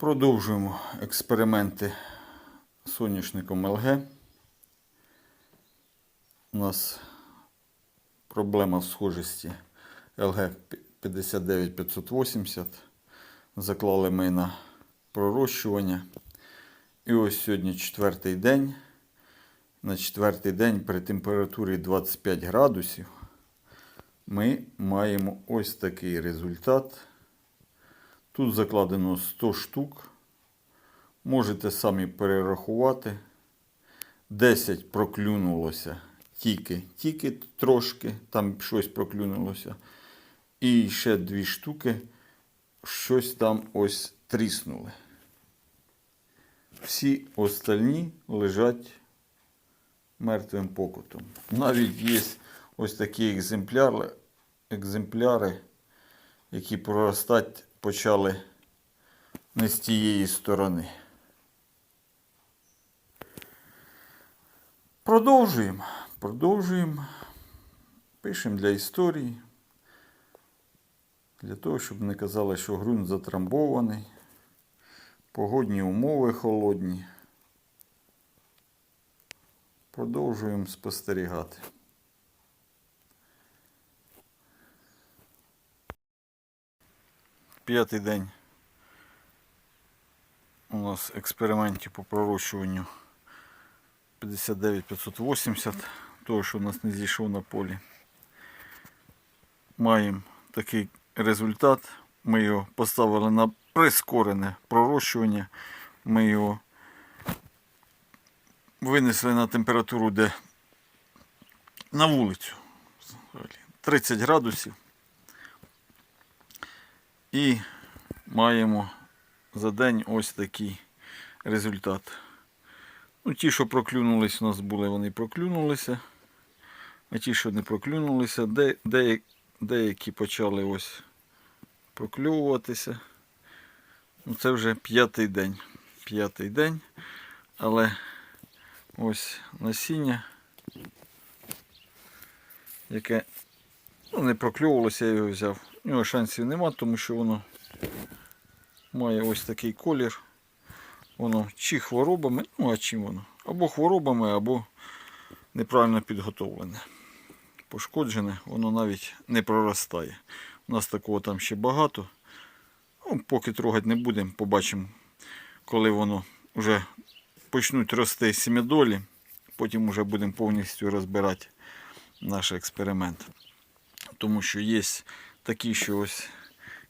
Продовжуємо експерименти соняшником ЛГ. У нас проблема в схожості ЛГ 59580. Заклали ми на пророщування. І ось сьогодні четвертий день. На четвертий день при температурі 25 градусів ми маємо ось такий результат. Тут закладено 100 штук. Можете самі перерахувати. 10 проклюнулося тільки, тільки трошки, там щось проклюнулося. І ще дві штуки, щось там ось тріснули. Всі остальні лежать мертвим покутом. Навіть є ось такі екземпляри, екземпляри які проростати почали не з тієї сторони. Продовжуємо. Продовжуємо. Пишемо для історії. Для того, щоб не казали, що ґрунт затрамбований. Погодні умови холодні. Продовжуємо спостерігати. П'ятий день у нас експериментів по пророщуванню 59580, того, що у нас не зійшов на полі. Маємо такий результат. Ми його поставили на прискорене пророщування. Ми його винесли на температуру, де на вулицю. 30 градусів. І маємо за день ось такий результат. Ну, ті, що проклюнулись у нас були, вони проклюнулися. А ті, що не проклюнулися, де, де, деякі почали ось проклюватися. Ну, це вже п'ятий день. П'ятий день. Але ось насіння, яке ну, не проклювалося, я його взяв. Нього шансів нема, тому що воно має ось такий колір. Воно чи хворобами, ну а чим воно? Або хворобами, або неправильно підготовлене. Пошкоджене, воно навіть не проростає. У нас такого там ще багато. Ну, поки трогати не будемо, побачимо, коли воно вже почнуть рости сім'ядолі. Потім вже будемо повністю розбирати наш експеримент. Тому що є такі, що ось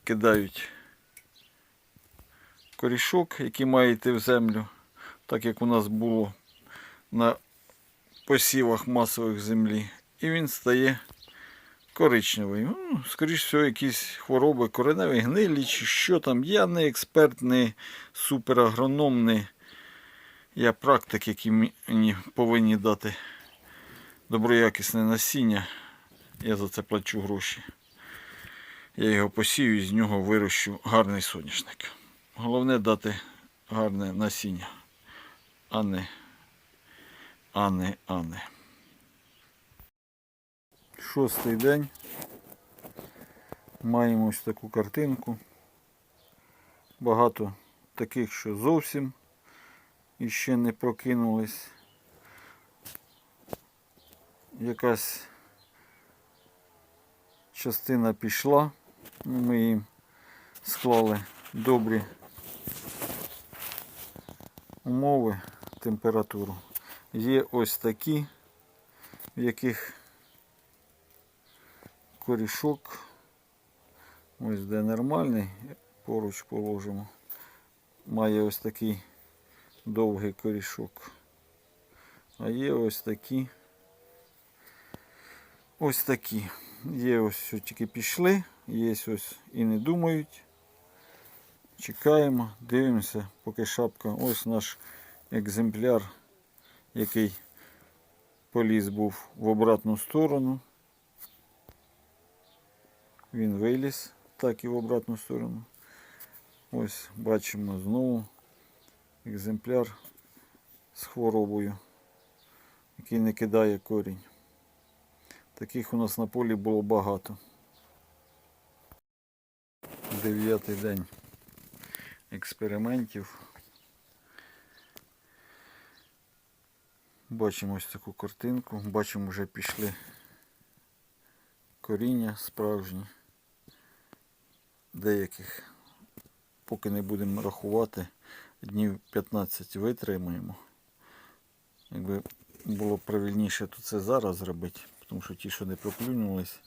кидають корішок, який має йти в землю, так як у нас було на посівах масових землі. І він стає коричневий. Ну, скоріш всього, якісь хвороби кореневі гнилі, чи що там. Я не експерт, не суперагроном, не я практик, які мені повинні дати доброякісне насіння. Я за це плачу гроші. Я його посію і з нього вирощу гарний соняшник. Головне дати гарне насіння, а не, а не, а не. Шостий день. Маємо ось таку картинку. Багато таких, що зовсім іще не прокинулись. Якась частина пішла, ми їм склали добрі умови, температуру. Є ось такі, в яких корішок, ось де нормальний, поруч положимо, має ось такий довгий корішок. А є ось такі, ось такі. Є ось що тільки пішли, є ось і не думають. Чекаємо, дивимося, поки шапка. Ось наш екземпляр, який поліз був в обратну сторону. Він виліз, так і в обратну сторону. Ось бачимо знову екземпляр з хворобою, який не кидає корінь. Таких у нас на полі було багато. Дев'ятий день. експериментів. Бачимо ось таку картинку. Бачимо, вже пішли коріння справжні. Деяких, поки не будемо рахувати, днів 15 витримаємо. Якби було правильніше, то це зараз зробити, тому що ті, що не проклюнулись,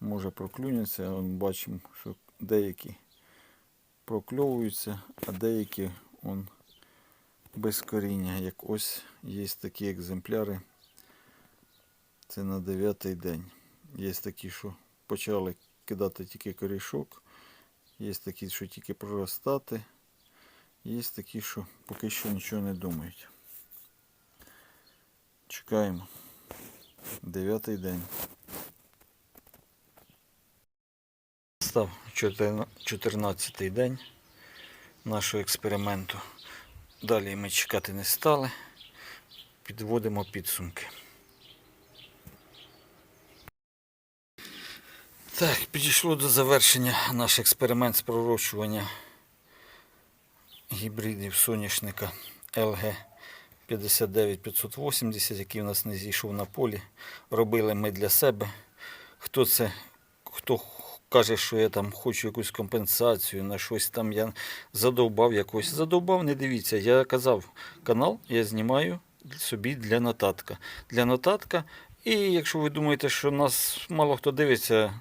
може проклюняться. Бачимо, що деякі прокльовуються, а деякі он, без коріння. Як ось є такі екземпляри. Це на дев'ятий день. Є такі, що почали кидати тільки корішок. Є такі, що тільки проростати. Є такі, що поки що нічого не думають. Чекаємо. Дев'ятий день. Став 14-й день нашого експерименту. Далі ми чекати не стали. Підводимо підсумки. Так, підійшло до завершення наш експеримент з пророщування гібридів соняшника LG 59580, який у нас не зійшов на полі. Робили ми для себе. Хто це, хто каже, що я там хочу якусь компенсацію, на щось там я задовбав якось. Задовбав, не дивіться. Я казав, канал я знімаю собі для нотатка. Для нотатка. І якщо ви думаєте, що нас мало хто дивиться,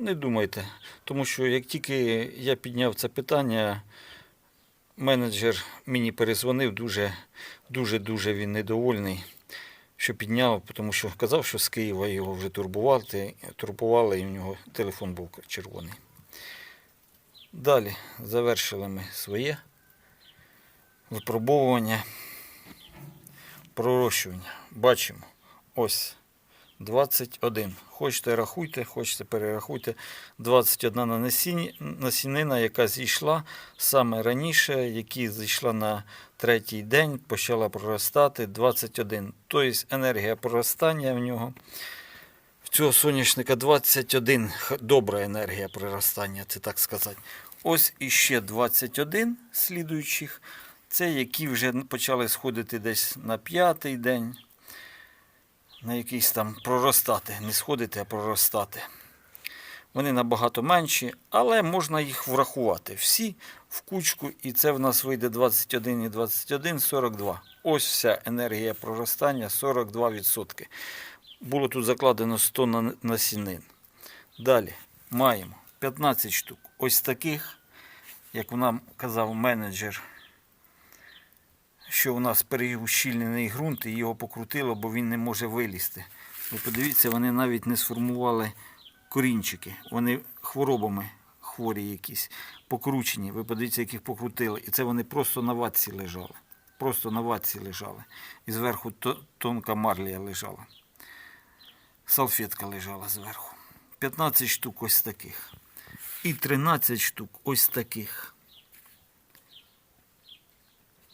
не думайте. Тому що як тільки я підняв це питання, менеджер мені перезвонив дуже, дуже, дуже він недовольний, що підняв, тому що казав, що з Києва його вже турбували, турбували і в нього телефон був червоний. Далі завершили ми своє випробовування пророщування. Бачимо, ось 21. Хочете рахуйте, хочете перерахуйте. 21 на насінина, яка зійшла саме раніше, яка зійшла на третій день, почала проростати 21. Тобто енергія проростання в нього. В цього соняшника 21 добра енергія проростання, це так сказати. Ось іще 21 слідуючих. Це які вже почали сходити десь на п'ятий день на якийсь там проростати, не сходити, а проростати. Вони набагато менші, але можна їх врахувати. Всі в кучку, і це в нас вийде 21 і 21, 42. Ось вся енергія проростання 42%. Було тут закладено 100 на- насінин. Далі маємо 15 штук. Ось таких, як нам казав менеджер що у нас переущільнений ґрунт і його покрутило, бо він не може вилізти. Ви подивіться, вони навіть не сформували корінчики. Вони хворобами хворі якісь, покручені. Ви подивіться, яких покрутили. І це вони просто на ватці лежали. Просто на ватці лежали. І зверху тонка марлія лежала. Салфетка лежала зверху. 15 штук ось таких. І 13 штук ось таких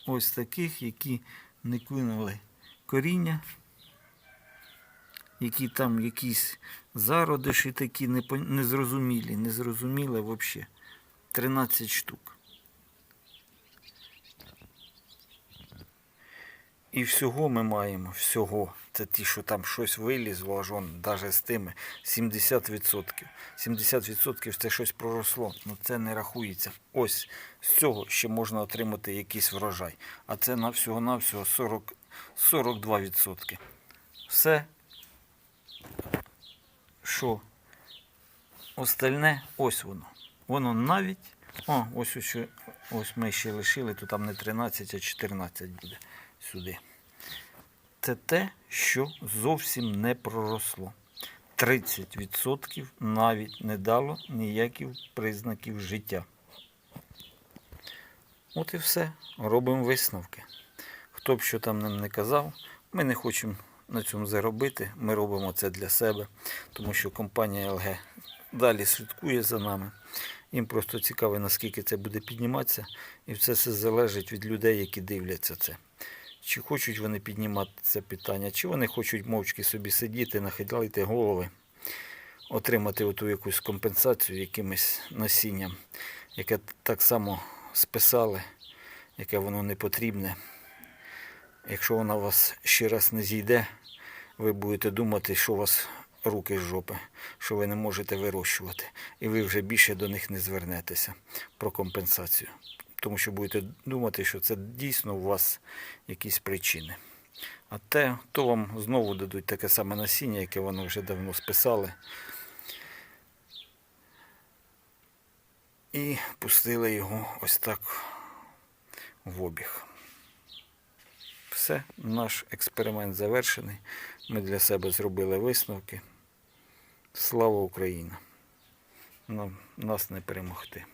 ось таких, які не кинули коріння, які там якісь зародиші такі незрозумілі, незрозуміле взагалі. 13 штук. І всього ми маємо, всього. Це ті, що там щось вилізло, аж он, навіть з тими 70%. 70% це щось проросло. Ну це не рахується. Ось з цього ще можна отримати якийсь врожай. А це на всього-навсього 40, 42%. Все, що остальне, ось воно. Воно навіть. О, ось, ось, ось ми ще лишили, то там не 13, а 14 буде сюди. Це те, що зовсім не проросло. 30% навіть не дало ніяких признаків життя. От і все. Робимо висновки. Хто б що там нам не казав, ми не хочемо на цьому заробити. Ми робимо це для себе, тому що компанія LG далі слідкує за нами. Їм просто цікаво, наскільки це буде підніматися, і все це залежить від людей, які дивляться це. Чи хочуть вони піднімати це питання, чи вони хочуть мовчки собі сидіти, нахилити голови, отримати оту якусь компенсацію якимось насінням, яке так само списали, яке воно не потрібне. Якщо вона вас ще раз не зійде, ви будете думати, що у вас руки з жопи, що ви не можете вирощувати. І ви вже більше до них не звернетеся про компенсацію. Тому що будете думати, що це дійсно у вас якісь причини. А те, то вам знову дадуть таке саме насіння, яке вони вже давно списали. І пустили його ось так в обіг. Все, наш експеримент завершений. Ми для себе зробили висновки. Слава Україні! Нам, нас не перемогти.